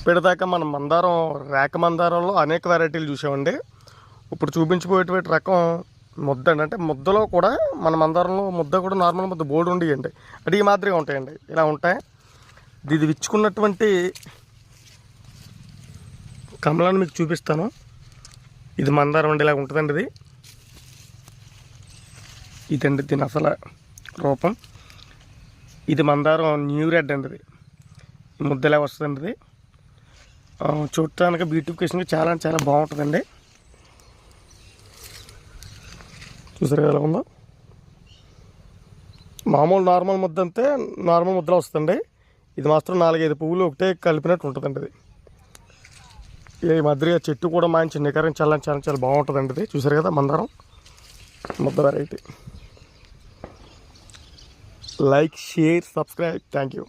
ఇప్పటిదాకా మనం మందారం రేక మందారంలో అనేక వెరైటీలు చూసామండి. ఇప్పుడు చూపించిపోయేటువంటి రకం ముద్ద అండి. అంటే ముద్దలో కూడా మన మందారంలో ముద్ద కూడా నార్మల్ ముద్ద బోర్డు ఉండేయండి. అది ఈ మాదిరిగా ఉంటాయండి. ఇలా ఉంటాయి. ఇది విచ్చుకున్నటువంటి కమలాన్ని మీకు చూపిస్తాను. ఇది మందారం అండి ఇలా ఉంటుందండి ఇది. ఇదండి దీని అసలు రూపం. ఇది మందారం న్యూ రెడ్ అండి ఇది. ముద్దలా వస్తుందండి ఇది? చూడటానికి బ్యూటిఫికేషన్గా చాలా అంటే చాలా బాగుంటుందండి. చూసారు ఎలా ఉందో? మామూలు నార్మల్ ముద్ద అంతే నార్మల్ ముద్దలో వస్తుంది ఇది మాత్రం నాలుగైదు పువ్వులు ఒకటే కలిపినట్టు ఉంటుందండి ఇది. ఈ మధ్య చెట్టు కూడా మంచి నికరం చాలా చాలా చాలా బాగుంటుందండి ఇది. చూసారు కదా మందారం? ముద్ద variety like share subscribe thank you